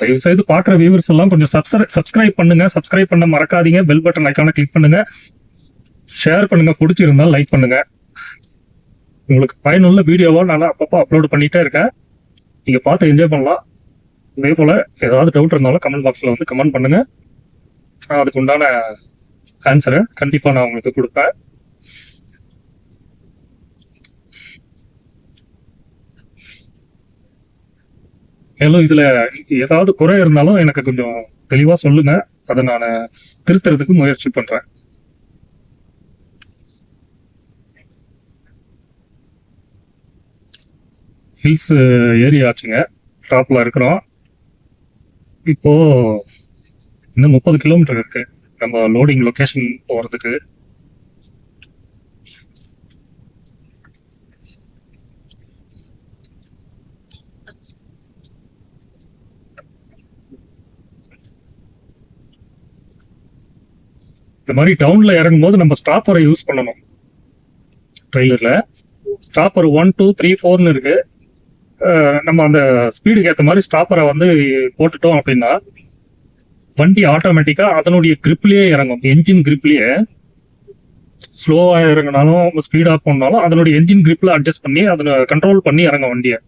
தயவு செய்து பார்க்குற வியூவர்ஸ் எல்லாம் கொஞ்சம் சப்ஸ்கிரை சப்ஸ்கிரைப் பண்ணுங்க. சப்ஸ்கிரைப் பண்ண மறக்காதீங்க. பெல் பட்டன் ஐக்கான கிளிக் பண்ணுங்க. ஷேர் பண்ணுங்க. பிடிச்சிருந்தா லைக் பண்ணுங்க. உங்களுக்கு பயனுள்ள வீடியோவாக நான் அப்பப்போ அப்லோட் பண்ணிட்டே இருக்கேன். நீங்கள் பார்த்து என்ஜாய் பண்ணலாம். இதே போல் ஏதாவது டவுட் இருந்தாலும் கமெண்ட் பாக்ஸில் வந்து கமெண்ட் பண்ணுங்கள் நான் அதுக்கு உண்டான ஆன்சரை கண்டிப்பாக நான் உங்களுக்கு கொடுப்பேன். மேலும் இதுல ஏதாவது குறை இருந்தாலும் எனக்கு கொஞ்சம் தெளிவா சொல்லுங்க. அதை நான் திருத்துறதுக்கு முயற்சி பண்றேன். ஹில்ஸ் ஏரியா ஆச்சுங்க. இருக்கிறோம். இப்போ இன்னும் முப்பது கிலோமீட்டர் இருக்கு. நம்ம லோடிங் லொக்கேஷன் போறதுக்கு. இந்த மாதிரி டவுன்ல இறங்கும் போது நம்ம ஸ்டாப்பரை யூஸ் பண்ணணும். ட்ரெய்லரில் ஸ்டாப்பர் ஒன் டூ த்ரீ ஃபோர்னு இருக்கு. நம்ம அந்த ஸ்பீடுக்கு ஏற்ற மாதிரி ஸ்டாப்பரை வந்து போட்டுட்டோம் அப்படின்னா வண்டி ஆட்டோமேட்டிக்கா அதனுடைய கிரிப்லயே இறங்கும். என்ஜின் கிரிப்லயே ஸ்லோவா இறங்கினாலும் ஸ்பீடா போனாலும் அதனுடைய என்ஜின் கிரிப்ல அட்ஜஸ்ட் பண்ணி அதை கண்ட்ரோல் பண்ணி இறங்கும் வண்டியை.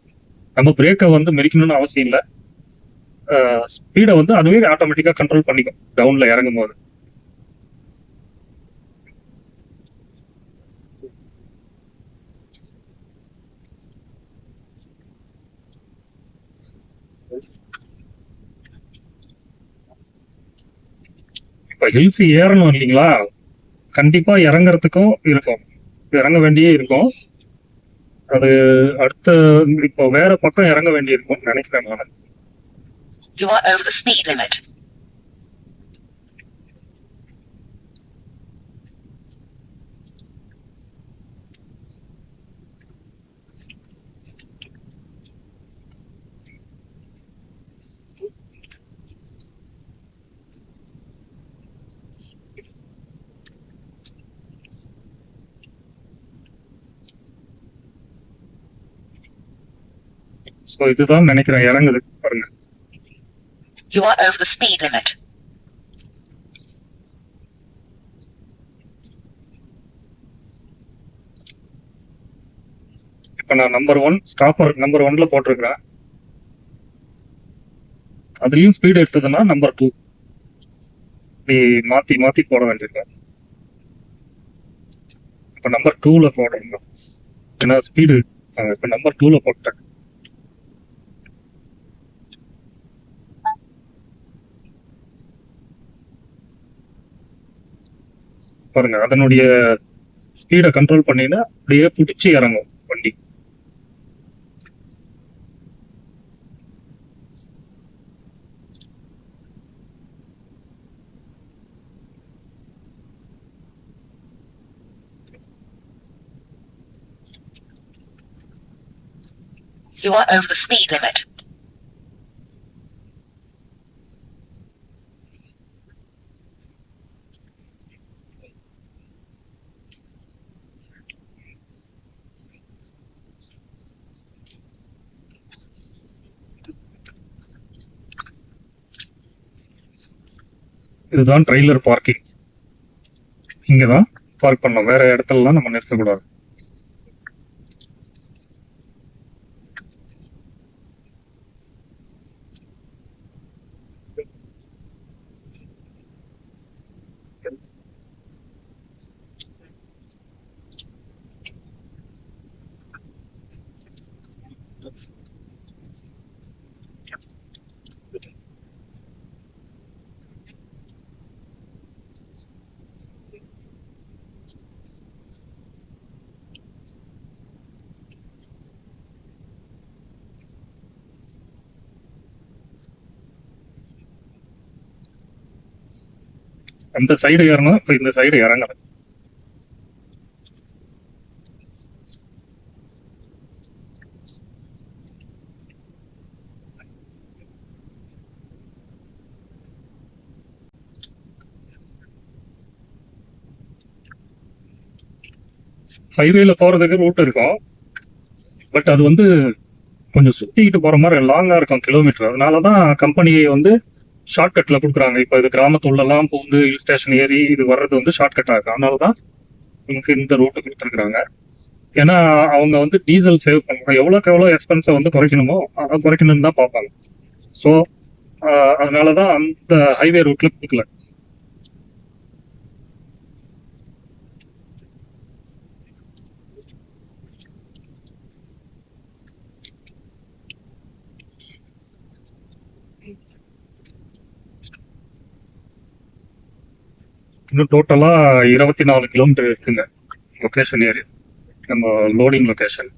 நம்ம பிரேக்கை வந்து மெரிக்கணும்னு அவசியம் இல்லை. ஸ்பீடை வந்து அதுவே ஆட்டோமேட்டிக்கா கண்ட்ரோல் பண்ணிக்கும் டவுன்ல இறங்கும் போது இப்ப ஹில்ஸ் ஏறணும் இல்லைங்களா? கண்டிப்பா இறங்குறதுக்கும் இருக்கும். இறங்க வேண்டியே இருக்கும். அது அடுத்த இப்போ வேற பக்கம் இறங்க வேண்டி நினைக்கிறேன் நான். ஸோ இதுதான் நினைக்கிறேன் இறங்குது. பாருங்க. You are over the speed limit. இப்போ நான் நம்பர் ஒன் ஸ்டாப்பர் நம்பர் ஒன்ல போட்டிருக்கிறேன். அதுலயும் ஸ்பீடு எடுத்ததுன்னா நம்பர் டூ இப்படி மாத்தி மாத்தி போட வேண்டியிருக்கேன் இப்போ நம்பர் டூல போடுறோம் ஏன்னா ஸ்பீடு இப்போ நம்பர் டூல போட்டேன் பாருங்க அதனுடைய ஸ்பீடை கண்ட்ரோல் பண்ணினா அப்படியே பிடிச்சி இறங்கும் வண்டி You are over the speed limit. இதுதான் ட்ரெய்லர் பார்க்கிங் இங்கே தான் பார்க் பண்ணோம். வேற இடத்துலலாம் நம்ம நிறுத்தக்கூடாது. அந்த சைடு ஏறணும் இப்போ இந்த சைடு இறங்கல. ஹைவேல போறதுக்கு ரூட் இருக்கும். பட் அது வந்து கொஞ்சம் சுத்திக்கிட்டு போற மாதிரி லாங்கா இருக்கும் கிலோமீட்டர் அதனால தான் கம்பெனியை வந்து ஷார்ட்கட்ல கொடுக்குறாங்க. இப்போ இது கிராமத்துள்ளலாம் புகுந்து ஹில் ஸ்டேஷன் ஏறி இது வர்றது வந்து ஷார்ட்கட்டாக இருக்குது அதனால தான் நமக்கு இந்த ரூட்டு கொடுத்துருக்குறாங்க. ஏன்னா அவங்க வந்து டீசல் சேவ் பண்ணுவாங்க எவ்வளோக்கு எவ்வளோ எக்ஸ்பென்ஸை வந்து குறைக்கணுமோ அதை குறைக்கணும்னு தான் பார்ப்பாங்க. ஸோ அதனால தான் அந்த ஹைவே ரூட்டில் கொடுக்கல. இன்னும் டோட்டலா இருபத்தி நாலு கிலோமீட்டர் இருக்குங்க லொகேஷன் ஏரியா. நம்ம லோடிங் லொகேஷன்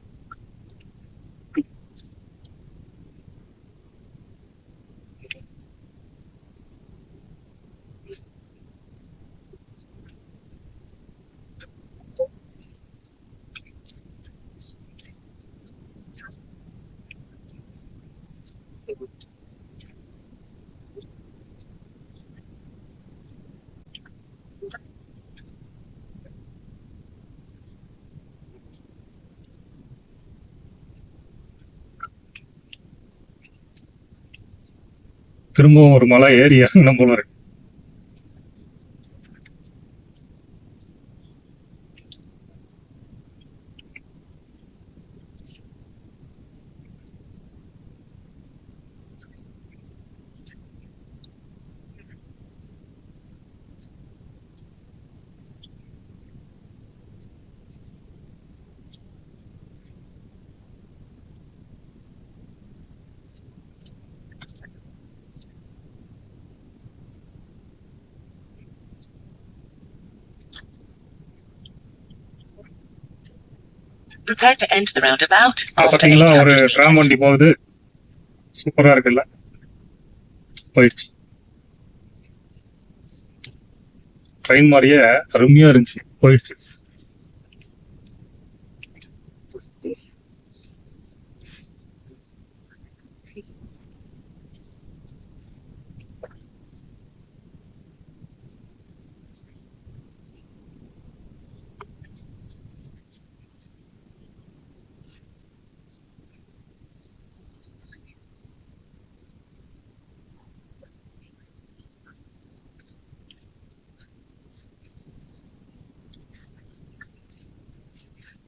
திரும்பவும் ஒரு மலை ஏறி இறங்கணும் போல இருக்கு. பாத்தீங்களா ஒரு 800 டிராம். வண்டி போகுது. சூப்பரா இருக்குல்ல? போயிடுச்சு. ட்ரெயின் மாதிரியே அருமையா இருந்துச்சு. போயிடுச்சு.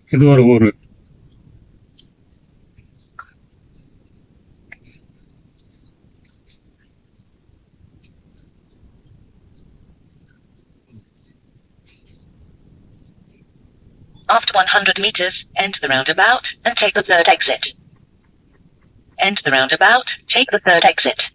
இது ஒரு ஊரு After 100 meters, enter the roundabout and take the third exit. Enter the roundabout, take the third exit.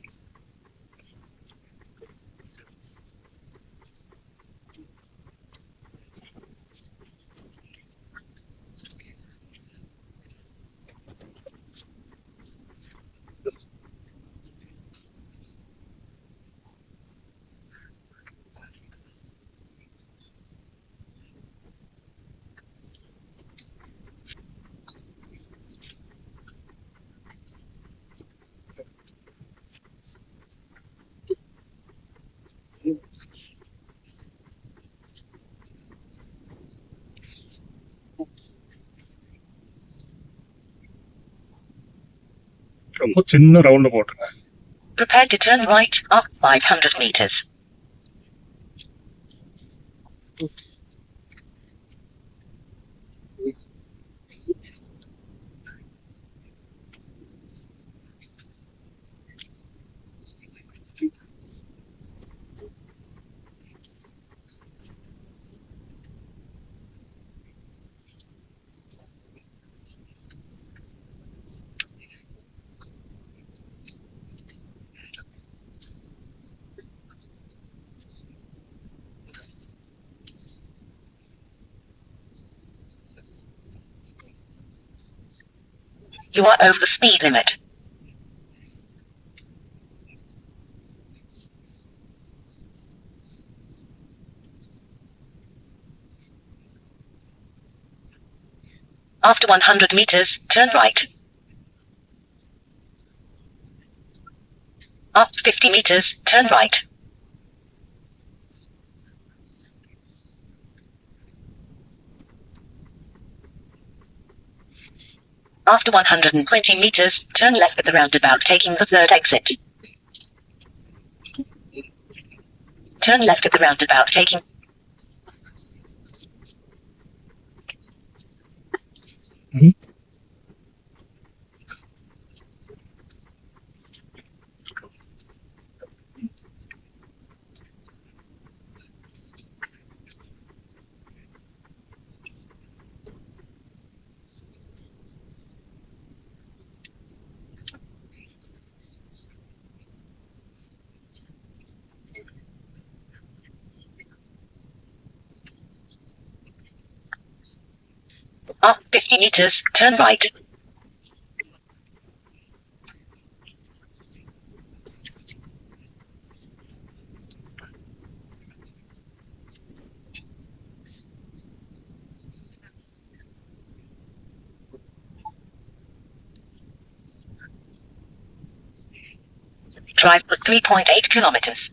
ரொம்ப சின்ன ரவுண்டு போட்டுருங்க Prepare to turn right after 500 meters. You are over the speed limit. After 100 meters, turn right. After 50 meters, turn right. After 120 meters, turn left at the roundabout, taking the third exit. Turn left at the roundabout, taking. Up 50 meters, turn right. Drive for 3.8 kilometers.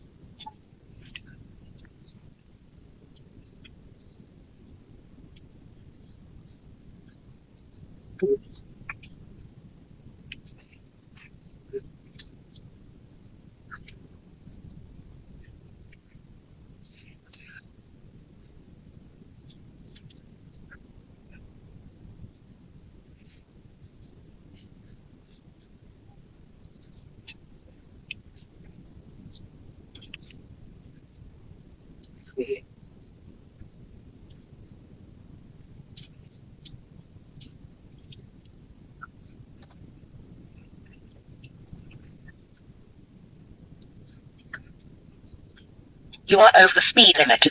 You are over the speed limit.